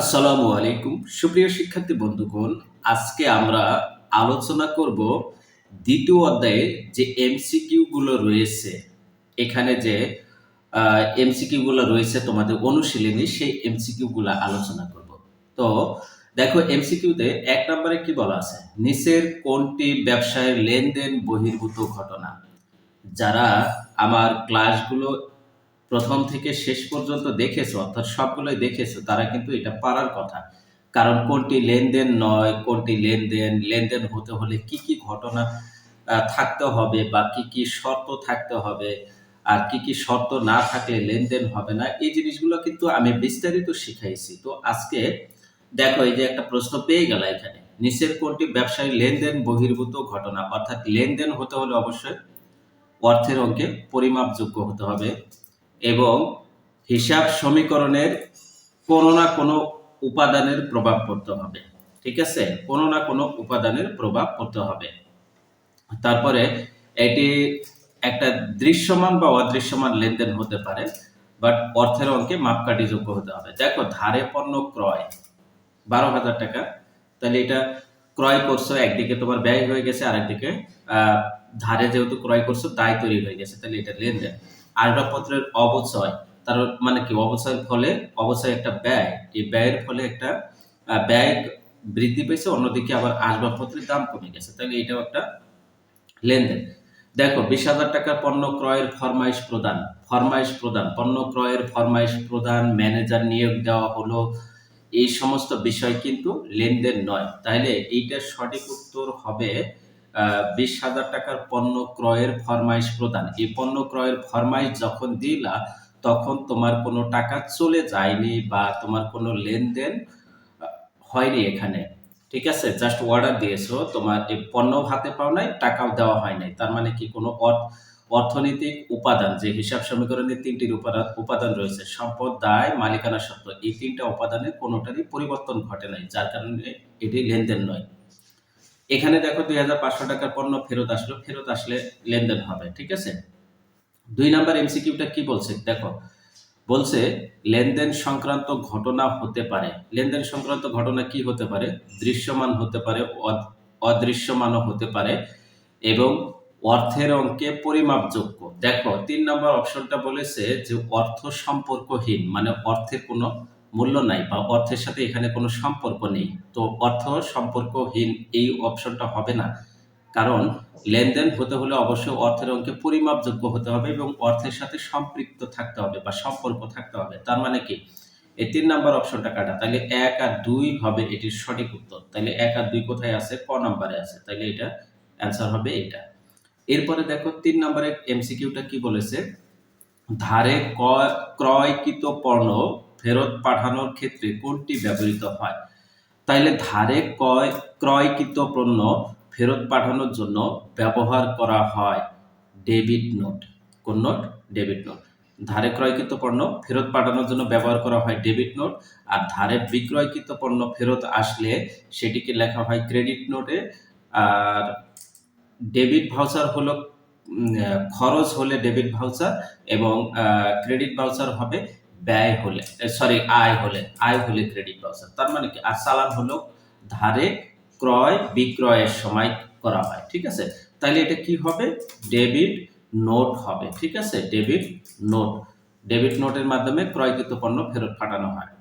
আসসালামু আলাইকুম। সুপ্রিয় শিক্ষার্থী বন্ধুগণ, আজকে আমরা আলোচনা করব দ্বিতীয় অধ্যায়ে যে এমসিকিউ গুলো রয়েছে, এখানে যে এমসিকিউ গুলো রয়েছে তোমাদের অনুশীলনী, সেই এমসিকিউ গুলো আলোচনা করব। তো দেখো, এমসিকিউতে এক নম্বরে কি বলা আছে? নিচের কোনটি ব্যবসায়ের লেনদেন বহির্ভূত ঘটনা? যারা আমার ক্লাসগুলো প্রথম থেকে শেষ পর্যন্ত দেখেছ, অর্থাৎ সবগুলোই দেখেছ, তারা কিন্তু এটা পারার কথা। কারণ কোনটি লেনদেন নয়, কোনটি লেনদেন লেনদেন হতে হলে কি কি ঘটনা থাকতে হবে বা কি কি শর্ত থাকতে হবে, আর কি কি শর্ত না থাকলে লেনদেন হবে না, এই জিনিসগুলো কিন্তু আমি বিস্তারিত শিখাইছি। তো আজকে দেখো, এই যে একটা প্রশ্ন পেয়ে গেল এখানে। নিচের কোনটি ব্যবসায়ী লেনদেন বহির্ভূত ঘটনা? অর্থাৎ লেনদেন হতে হলে অবশ্যই অর্থের অঙ্কে পরিমাপযোগ্য হতে হবে। এবং হিসাব সমীকরণের কোনো না কোনো উপাদানের প্রভাব পড়তে হবে। ঠিক আছে? কোনো না কোনো উপাদানের প্রভাব পড়তে হবে। তারপরে এটি একটা দৃশ্যমান বা অদৃশ্যমান লেনদেন হতে পারে বাট অর্থের অঙ্কে মাপকাঠিযোগ্য হতে হবে। দেখো ধারে পণ্য ক্রয় বারো হাজার টাকা। তাহলে এটা ক্রয় করছ একদিকে তোমার ব্যয় হয়ে গেছে আর একদিকে আহ, ধারে যেহেতু ক্রয় করছ দায় তৈরি হয়ে গেছে। তাহলে এটা লেনদেন। আসবাবপত্রের অবচয়, তার মানে কি? অবচয়ের ফলে, অবচয় একটা ব্যয়। এই ব্যয়ের ফলে একটা ব্যয় বৃদ্ধি পেয়েছে, অন্যদিকে আবার আসবাবপত্রের দাম কমে গেছে। তাহলে এটাও একটা লেনদেন। দেখো, বিশ হাজার টাকার পণ্য ক্রয়ের ফরমাইশ প্রদান। ফরমাইশ প্রদান। পণ্য ক্রয়ের ফরমাইশ প্রদান, ম্যানেজার নিয়োগ দেওয়া হলো, এই সমস্ত বিষয় কিন্তু লেনদেন নয়। তাইলে এইটার সঠিক উত্তর হবে বিশ হাজার টাকার পণ্য ক্রয়ের ফরমাইশ প্রদান। এই পণ্য ক্রয়ের ফরমাইশ যখন দিলা, তখন তোমার কোনো টাকা চলে যায়নি বা তোমার কোনো লেনদেন হয়নি এখানে। ঠিক আছে? জাস্ট অর্ডার দিয়েছ, তোমার এই পণ্য হাতে পাও নাই, টাকাও দেওয়া হয় নাই। তার মানে কি কোনো অর- অর্থনৈতিক উপাদান, যে হিসাব সমীকরণের তিনটি উপাদান উপাদান রয়েছে সম্পদ দায় মালিকানা সত্ত্ব এই তিনটা উপাদানের কোনোটারই পরিবর্তন ঘটে নাই। যার কারণে এটি লেনদেন নয়। এখানে দেখো দুই হাজার পাঁচশো টাকার পণ্য ফেরত আসলো। ফেরত আসলে লেনদেন হবে, ঠিক আছে? দুই নাম্বার এমসিকিউটা কি বলছে? দেখো, বলছে লেনদেন সংক্রান্ত ঘটনা হতে পারে। লেনদেন সংক্রান্ত ঘটনা কি হতে পারে? দৃশ্যমান হতে পারে অদ- অদৃশ্যমানও হতে পারে এবং অর্থের অঙ্কে পরিমাপযোগ্য। দেখো, তিন নম্বর অপশনটা বলেছে যে অর্থ সম্পর্কহীন মানে অর্থের কোনো মূল্য নাই বা অর্থের সাথে এখানে কোনো সম্পর্ক নেই। তো অর্থ সম্পর্কহীন এই অপশনটা হবে না। কারণ লেনদেন হতে হলে অবশ্যই অর্থের অঙ্কে পরিমাপযোগ্য হতে হবে এবং অর্থের সাথে সম্পৃক্ত থাকতে হবে বা সম্পর্ক থাকতে হবে। তার মানে কি? এই তিন নাম্বার অপশনটা কাটা। তাহলে এক আর দুই হবে এটির সঠিক উত্তর। তাহলে এক আর দুই কোথায় আছে? ক নাম্বারে আছে। তাহলে এটা অ্যান্সার হবে এটা এরপরে দেখো তিন নম্বরের এমসিকিউটা কি বলেছে? ধারে ক্রয়কৃত পণ্য ফেরত পাঠানোর ক্ষেত্রে কোনটি ব্যবহৃত হয়? তাইলে ধারে ক্রয়, ক্রয়কৃত পণ্য ফেরত পাঠানোর জন্য ব্যবহার করা হয় ডেবিট নোট। কোন নোট? Debit note. ধারে ক্রয়কৃত পণ্য ফেরত পাঠানোর জন্য ব্যবহার করা হয় ডেবিট নোট। আর ধারে বিক্রয়কৃত পণ্য ফেরত আসলে সেটিকে লেখা হয় ক্রেডিট নোটে। আর ডেবিট ভাউচার হলো খরচ হলে ডেবিট ভাউচার এবং ক্রেডিট ভাউচার হবে ব্যয় হলে সরি আয় হলে আয় হলে ক্রেডিট ভাউচার তার মানে কি? আর চালান হলো ধারে ক্রয়, বিক্রয়ের সময় করা হয়, ঠিক আছে? তাহলে এটা কি হবে? ডেবিট নোট হবে, ঠিক আছে? ডেবিট নোট ডেবিট নোটের মাধ্যমে ক্রয়কৃত পণ্য ফেরত পাঠানো হয়।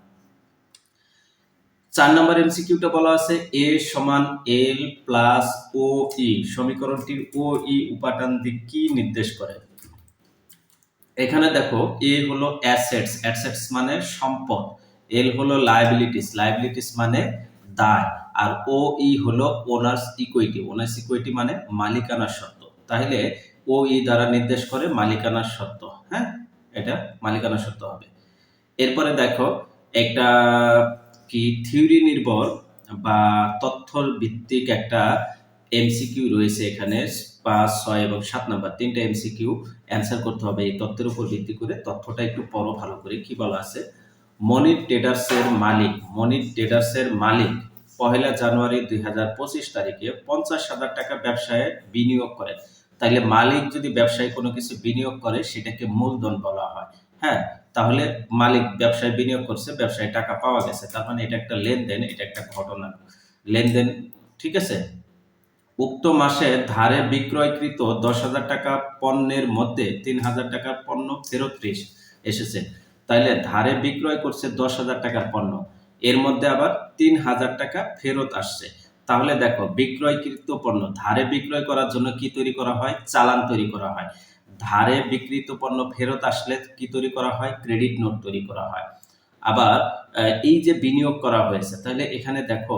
চার নম্বর এমসিকিউটা বলা আছে এ সমান এল প্লাস ও ই সমীকরণটির ও ই উপাদান দিক কি নির্দেশ করে? এখানে দেখো এ হলো অ্যাসেটস অ্যাসেটস মানে সম্পদ এল হলো লায়াবিলিটিস লায়াবিলিটিস মানে দায়, আর ও ই হলো ওনার্স ইকুইটি ওনার্স ইকুইটি মানে মালিকানার সত্ত্ব তাহলে ও ই দ্বারা নির্দেশ করে মালিকানার সত্ত্ব হ্যাঁ? এটা মালিকানার সত্ত্ব হবে। এরপরে দেখো, একটা কি থিওরি নির্ভর বা তথ্য ভিত্তিক একটা এমসিকিউ রয়েছে এখানে, পাঁচ, ছয় এবং সাত নাম্বার, তিনটা এমসিকিউ অ্যান্সার করতে হবে এই তথ্যের উপর ভিত্তি করে। তথ্যটা একটু পড়ো ভালো করে, কি বলা আছে? মনির ট্রেডার্সের মালিক, মনির ট্রেডার্সের মালিক পহেলা জানুয়ারি দুই হাজার পঁচিশ তারিখে পঞ্চাশ হাজার টাকা ব্যবসায় বিনিয়োগ করেন। তাইলে মালিক যদি ব্যবসায় কোনো কিছু বিনিয়োগ করে, সেটাকে মূলধন বলা হয়। হ্যাঁ তাহলে মালিক ব্যবসায় বিনিয়োগ করছে, ব্যবসায় টাকা পাওয়া গেছে। তার মানে এটা একটা লেনদেন, এটা একটা ঘটনা। লেনদেন, ঠিক আছে? উক্ত মাসে ধারে বিক্রয়কৃত দশ হাজার টাকা পণ্যের মধ্যে তিন হাজার টাকার পণ্য ফেরত এসেছে। তাইলে ধারে বিক্রয় করছে দশ হাজার টাকার পণ্য। এর মধ্যে আবার তিন হাজার টাকা ফেরত আসছে। তাহলে দেখো, বিক্রয়কৃত পণ্য, ধারে বিক্রয় করার জন্য কি তৈরি করা হয়? চালান তৈরি করা হয়। ধারে বিক্রিত পণ্য ফেরত আসলে কি তৈরি করা হয়? ক্রেডিট নোট তৈরি করা হয়। আবার এই যে বিনিয়োগ করা হয়েছে তাহলে এখানে দেখো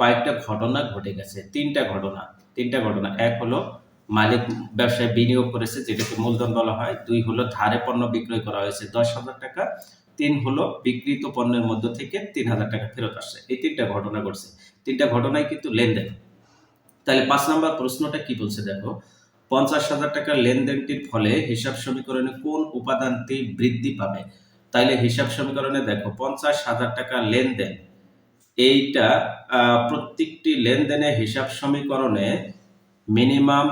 কয়েকটা ঘটনা ঘটে গেছে, তিনটা ঘটনা তিনটা ঘটনা। এক হলো মালিক ব্যবসায় বিনিয়োগ করেছে, যেটাকে মূলধন বলা হয়। দুই হলো ধারে পণ্য বিক্রয় করা হয়েছে, দশ হাজার টাকা। তিন হলো বিক্রিত পণ্যের মধ্য থেকে তিন হাজার টাকা ফেরত আসছে। এই তিনটা ঘটনা ঘটছে। তিনটা ঘটনায় কিন্তু লেনদেন। তাহলে পাঁচ নম্বর প্রশ্নটা কি বলছে দেখো? পঞ্চাশ হাজার টাকার লেনদেনটির ফলে হিসাব সমীকরণে কোন উপাদানটি বৃদ্ধি পাবে? তাইলে হিসাব সমীকরণে দেখো, পঞ্চাশ হাজার টাকা লেনদেন এইটা প্রত্যেকটি লেনদেনে হিসাব সমীকরণে মিনিমাম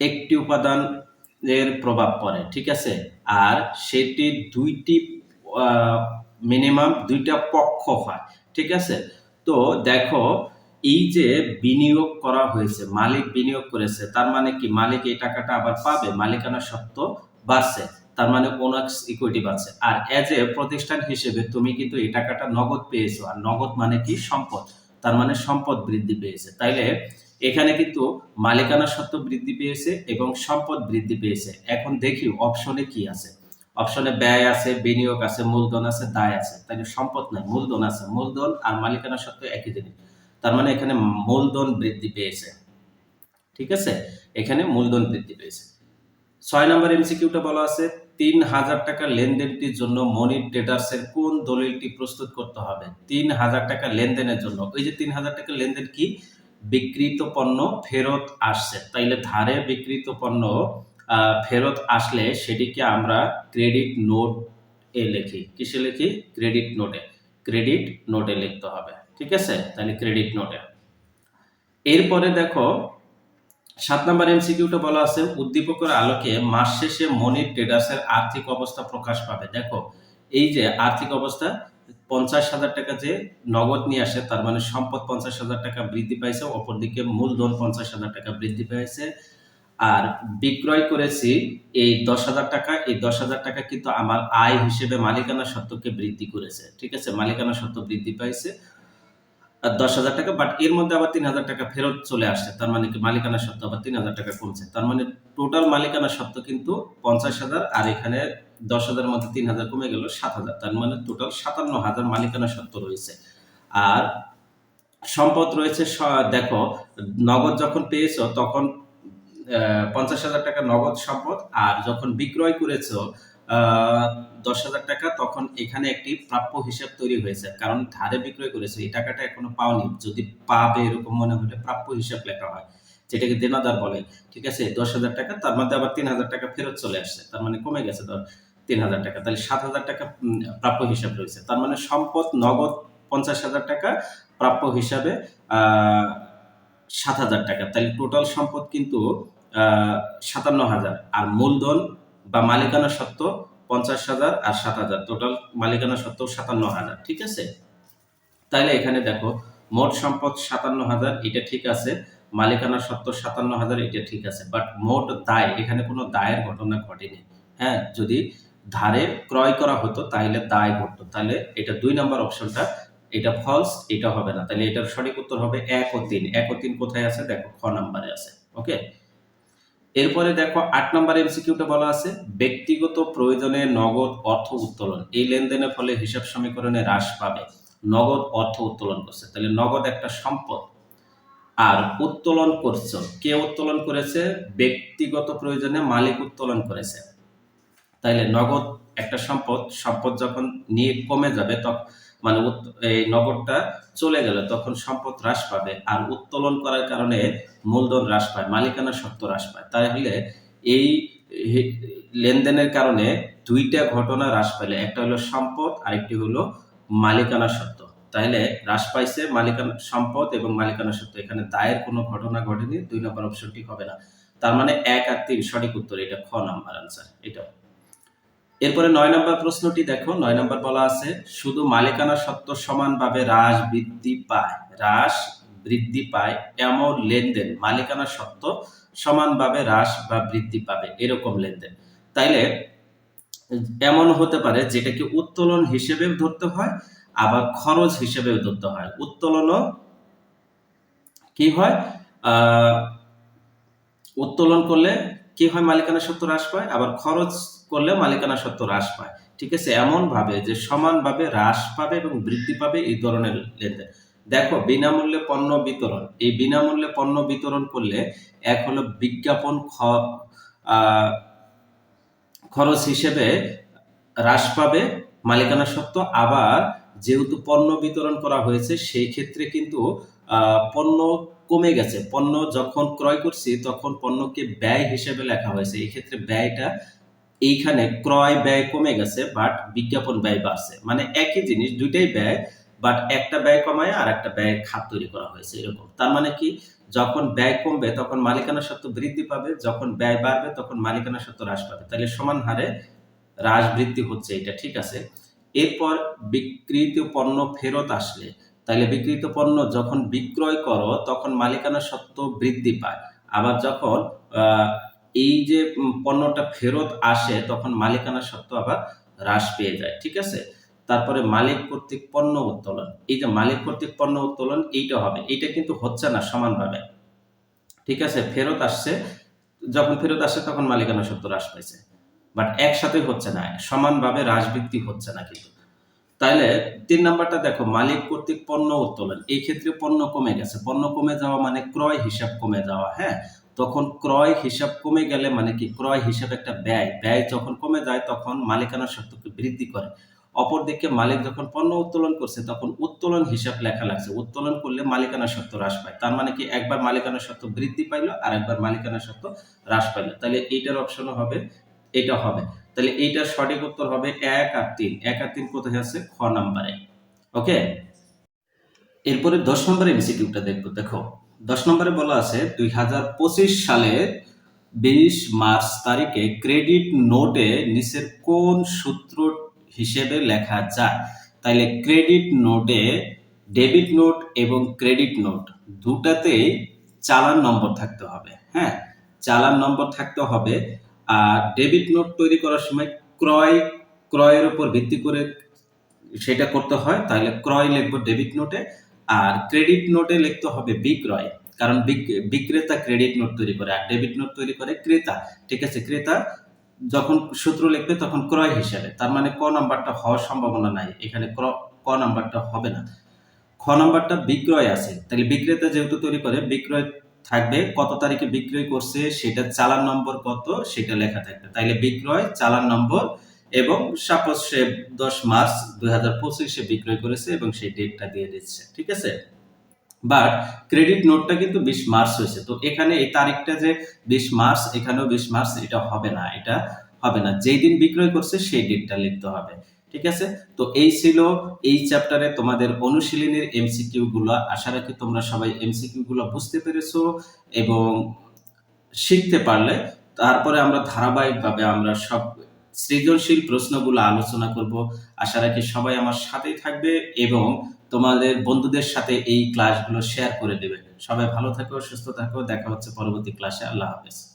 একটি উপাদান এর প্রভাব পড়ে, ঠিক আছে? আর সেটি দুইটি মিনিমাম দুইটা পক্ষ হয়, ঠিক আছে? তো দেখো, এই যে বিনিয়োগ করা হয়েছে, মালিক বিনিয়োগ করেছে, তার মানে কি? মালিক এই টাকাটা আবার পাবে, মালিকানা সত্ত্ব বাড়ছে। তার মানে ওনাক্স ইকুইটি বাড়ছে। আর এজ এ প্রতিষ্ঠান হিসেবে তুমি কিন্তু এই টাকাটা নগদ পেয়েছ। আর নগদ মানে কি? সম্পদ। তার মানে সম্পদ বৃদ্ধি পেয়েছে। তাইলে এখানে কিন্তু মালিকানা সত্ত্ব বৃদ্ধি পেয়েছে এবং সম্পদ বৃদ্ধি পেয়েছে। এখন দেখি অপশনে কি আছে। অপশনে ব্যয় আছে, বিনিয়োগ আছে, মূলধন আছে, দায় আছে। তাহলে সম্পদ নাই, মূলধন আছে। মূলধন আর মালিকানা সত্ত্ব একই জিনিস। তার মানে এখানে মূলধন বৃদ্ধি পেয়েছে। ঠিক আছে? এখানে মূলধন বৃদ্ধি পেয়েছে। ছয় নম্বর এমসিকিউটা বলা আছে। তিন হাজার টাকা লেনদেনটির জন্য মনি ট্রেডার্সের কোন দলিলটি প্রস্তুত করতে হবে? তিন হাজার টাকা লেনদেনের জন্য। ওই যে তিন হাজার টাকা লেনদেন কি? বিক্রিত পণ্য ফেরত আসছে। তাইলে ধারে বিক্রিত পণ্য ফেরত আসলে সেটিকে আমরা ক্রেডিট নোট এ লিখি। কিসে লিখি? ক্রেডিট নোটে ক্রেডিট নোটে লিখতে হবে। ঠিক আছে? তাহলে ক্রেডিট নোটে এরপরে দেখো সাত নম্বর এমসিকিউটা বলা আছে, উদ্দীপকের আলোকে মাস শেষে মনি ট্রেডার্সের আর্থিক অবস্থা প্রকাশ পাবে। দেখো, এই যে আর্থিক অবস্থা, পঞ্চাশ হাজার টাকা যে নগদ নিয়ে আসে, তার মানে সম্পদ পঞ্চাশ হাজার টাকা বৃদ্ধি পাইছে, অপরদিকে মূলধন পঞ্চাশ হাজার টাকা বৃদ্ধি পাইছে। আর বিক্রয় করেছি এই দশ হাজার টাকা, এই দশ হাজার টাকা কিন্তু আমার আয় হিসেবে মালিকানা সত্ত্বকে বৃদ্ধি করেছে। ঠিক আছে, মালিকানা সত্ত্ব বৃদ্ধি পাইছে। দশ হাজার টাকা বাট এর মধ্যে আবার তিন হাজার টাকা ফেরত চলে আসছে। তার মানে কি মালিকানা সত্ত্ব আবার তিন হাজার টাকা কমছে। তার মানে টোটাল মালিকানা সত্ত্ব কিন্তু পঞ্চাশ হাজার, আর এখানে দশ হাজারের মধ্যে তিন হাজার কমে গেল সাত হাজার। তার মানে টোটাল সাতান্ন হাজার মালিকানা সত্ত্ব রয়েছে। আর সম্পদ রয়েছে দেখো, নগদ যখন পেয়েছ, তখন পঞ্চাশ হাজার টাকা নগদ সম্পদ, আর যখন বিক্রয় করেছ দশ হাজার টাকা, তখন এখানে একটি প্রাপ্য হিসাব তৈরি হয়েছে। কারণ ধারে বিক্রয় করেছে, এই টাকাটা এখনও পাওনি। যদি পাবে, এরকম মনে হলে প্রাপ্য হিসাব লেখা হয়, যেটাকে দেনাদার বলে। ঠিক আছে, দশ হাজার টাকা, তার মধ্যে আবার তিন হাজার টাকা ফেরত চলে আসছে। তার মানে কমে গেছে ধর তিন হাজার টাকা। তাহলে সাত হাজার টাকা প্রাপ্য হিসাব রয়েছে। তার মানে সম্পদ নগদ পঞ্চাশ হাজার টাকা, প্রাপ্য হিসাবে সাত হাজার টাকা। তাহলে টোটাল সম্পদ কিন্তু সাতান্ন হাজার। আর মূলধন বা মালিকানা সত্ত্ব পঞ্চাশ হাজার আর সাত হাজার। টোটাল মালিকানা সত্ত্ব সাতান্ন হাজার, ঠিক আছে? তাইলে এখানে দেখো, মোট সম্পদ সাতান্ন হাজার, এটা ঠিক আছে। মালিকানা সত্ত্ব সাতান্ন হাজার, এটা ঠিক আছে। বাট মোট দায়, এখানে কোনো দায়ের ঘটনা ঘটেনি। হ্যাঁ যদি ধারে ক্রয় করা হতো তাহলে দায় ঘটতো। তাহলে এটা দুই নম্বর অপশনটা, এটা ফলস এটা হবে না। তাহলে এটার সঠিক উত্তর হবে এক ও তিন। এক ও তিন কোথায় আছে? দেখো, খ নাম্বারে আছে। ওকে এরপরে দেখো আট নম্বর এমসিকিউটা বলা আছে, ব্যক্তিগত প্রয়োজনে নগদ অর্থ উত্তোলন। এই লেনদেনের ফলে হিসাব সমীকরণে হ্রাস পাবে। নগদ অর্থ উত্তোলন করছে। তাহলে নগদ একটা সম্পদ। আর উত্তোলন করছ। কে উত্তোলন করেছে? ব্যক্তিগত প্রয়োজনে মালিক উত্তোলন করেছে। তাইলে নগদ একটা সম্পদ সম্পদ যখন নিয়ে কমে যাবে তখন মানে এই নগদটা চলে গেল, তখন সম্পদ হ্রাস পাবে। আর উত্তোলন করার কারণে মূলধন হ্রাস পায়, মালিকানা সত্ত্ব হ্রাস পায়। তাহলে এই লেনদেনের কারণে দুইটা ঘটনা হ্রাস পাইলে, একটা হলো সম্পদ, আরেকটি হলো মালিকানা সত্ত্ব তাহলে হ্রাস পাইছে মালিকানা সম্পদ এবং মালিকানা সত্ত্ব এখানে দায়ের কোনো ঘটনা ঘটেনি, দুই নম্বর অপশনটি হবে না। তার মানে এক আর তিন, সঠিক উত্তর, এটা খ নাম্বার আনসার এটা এরপরে নয় নম্বর প্রশ্নটি দেখো, নয় নম্বর বলা আছে, শুধু মালিকানা সত্ত্ব সমানভাবে হ্রাস বৃদ্ধি পায়, হ্রাস বৃদ্ধি পায় এমন লেনদেন, মালিকানা সত্ত্ব সমানভাবে হ্রাস বা বৃদ্ধি পাবে এরকম লেনদেন। তাইলে এমন হতে পারে যেটাকে উত্তোলন হিসেবেও ধরতে হয়, আবার খরচ হিসেবেও ধরতে হয়। উত্তোলনও কি হয়? উত্তোলন করলে কি হয় মালিকানা সত্ত্ব হ্রাস পায়? আবার খরচ করলে মালিকানা সত্ত্ব হ্রাস পায়। ঠিক আছে? এমন ভাবে যে সমানভাবে হ্রাস পাবে এবং বৃদ্ধি পাবে এই ধরনের লেনদেন। দেখো, বিনামূল্যে পণ্য বিতরণ। এই বিনামূল্যে পণ্য বিতরণ করলে এক হলো বিজ্ঞাপন খরচ হিসেবে হ্রাস পাবে মালিকানা সত্ত্ব আবার যেহেতু পণ্য বিতরণ করা হয়েছে, সেই ক্ষেত্রে কিন্তু পণ্য কমে গেছে। পণ্য যখন ক্রয় করছি, তখন পণ্যকে ব্যয় হিসেবে লেখা হয়েছে। এই ক্ষেত্রে ব্যয়টা এইখানে ক্রয় ব্যয় কমে গেছে বাট বিজ্ঞাপন ব্যয় বাড়ছে। মানে একই জিনিস, দুইটাই ব্যয় বাট একটা ব্যয় কমায় আর একটা ব্যয় খাত তৈরি করা হয়েছে এরকম। তার মানে কি, যখন ব্যয় কমবে, তখন মালিকানা সত্ত্ব বৃদ্ধি পাবে। যখন ব্যয় বাড়বে, তখন মালিকানা সত্ত্ব হ্রাস পাবে। তাহলে সমান হারে হ্রাস বৃদ্ধি হচ্ছে এটা, ঠিক আছে? এরপর বিক্রিত পণ্য ফেরত আসলে তাহলে বিক্রিত পণ্য যখন বিক্রয় করো, তখন মালিকানা সত্ত্ব বৃদ্ধি পায়। আবার যখন এই যে পণ্যটা ফেরত আসে, তখন মালিকানা সত্ত্ব আবার হ্রাস পেয়ে যায়, ঠিক আছে? তারপরে মালিক কর্তৃক পণ্য উত্তোলন। এই যে মালিক কর্তৃক পণ্য উত্তোলন, এইটা হবে। এইটা কিন্তু হচ্ছে না সমানভাবে। ঠিক আছে? ফেরত আসছে, যখন ফেরত আসে, তখন মালিকানা সত্ত্ব হ্রাস পাইছে। বাট একসাথে হচ্ছে না। সমানভাবে হ্রাস বৃদ্ধি হচ্ছে না কিন্তু। তাইলে তিন নাম্বারটা দেখো, মালিক কর্তৃক পণ্য উত্তোলন। এই ক্ষেত্রে পণ্য কমে গেছে। পণ্য কমে যাওয়া মানে ক্রয় হিসাব কমে যাওয়া হ্যাঁ? তখন ক্রয় হিসাব কমে গেলে মানে কি? ক্রয় হিসাব একটা ব্যয়। ব্যয় যখন কমে যায়, তখন মালিকানা সত্ত্বকে বৃদ্ধি করে। অপরদিকে মালিক যখন পণ্য উত্তোলন করছে, তখন উত্তোলন হিসাব লেখা লাগছে। উত্তোলন করলে মালিকানা সত্ত্ব হ্রাস পায়। তার মানে কি? একবার মালিকানা সত্ত্ব বৃদ্ধি পাইলো আর একবার মালিকানা সত্ত্ব হ্রাস পাইলো। তাহলে এইটার অপশনও হবে এটা হবে। তাহলে এইটার সঠিক উত্তর হবে এক আর তিন। এক আর তিন কোথায় আছে? খ নাম্বারে। ওকে এরপরে দশ নম্বরে ইনস্টিটিউটটা দেখব। দেখো, দশ নম্বরে বলা আছে, দুই হাজার পঁচিশ সালের বিশ মার্চ তারিখে ক্রেডিট নোটে নিচের কোন সূত্র হিসেবে লেখা যায়? তাইলে ক্রেডিট নোটে ডেবিট নোট এবং ক্রেডিট নোট দুটাতেই চালান নম্বর থাকতে হবে। হ্যাঁ চালান নম্বর থাকতে হবে আর ডেবিট নোট তৈরি করার সময় ক্রয়, ক্রয়ের উপর ভিত্তি করে সেটা করতে হয়, তাহলে ক্রয় লিখব ডেবিট নোটে আর ক্রেডিট নোটে লিখতে হবে বিক্রয়, কারণ বিক- বিক্রেতা ক্রেডিট নোট তৈরি করে, আর ডেবিট নোট তৈরি করে ক্রেতা, ঠিক আছে? ক্রেতা যখন সূত্র লিখবে তখন ক্রয় হিসাবে, তার মানে ক নাম্বারটা হওয়ার সম্ভাবনা নাই, এখানে ক নাম্বারটা হবে না। খ নাম্বারটা বিক্রয় আছে, তাহলে বিক্রেতা যেহেতু তৈরি করে, বিক্রয় থাকবে, কত তারিখে বিক্রয় করছে, সেটা চালান নম্বর কত, সেটা লেখা থাকবে। তাইলে বিক্রয়, চালান নম্বর এবং সাপোজ সে দশ মার্চ দুই পঁচিশে বিক্রয় করেছে এবং সেই ডেটটা দিয়ে দিচ্ছে, ঠিক আছে? বাট ক্রেডিট নোটটা কিন্তু বিশ মার্চ হয়েছে, তো এখানে এই তারিখটা যে বিশ মার্চ, এখানেও বিশ মার্চ, এটা হবে না, এটা হবে না। যেই দিন বিক্রয় করছে, সেই ডেটটা লিখতে হবে। ঠিক আছে? তো এই ছিল এই চ্যাপ্টারে তোমাদের অনুশীলনের এমসিকিউ গুলো। আশা রাখি তোমরা সবাই এমসিকিউ গুলো বুঝতে পেরেছ এবং শিখতে পারলে। তারপরে আমরা ধারাবাহিকভাবে আমরা সব সৃজনশীল প্রশ্নগুলো আলোচনা করব। আশা রাখি সবাই আমার সাথেই থাকবে এবং তোমাদের বন্ধুদের সাথে এই ক্লাসগুলো শেয়ার করে দেবে। সবাই ভালো থাকো, সুস্থ থাকো। দেখা হচ্ছে পরবর্তী ক্লাসে আল্লাহ হাফেজ।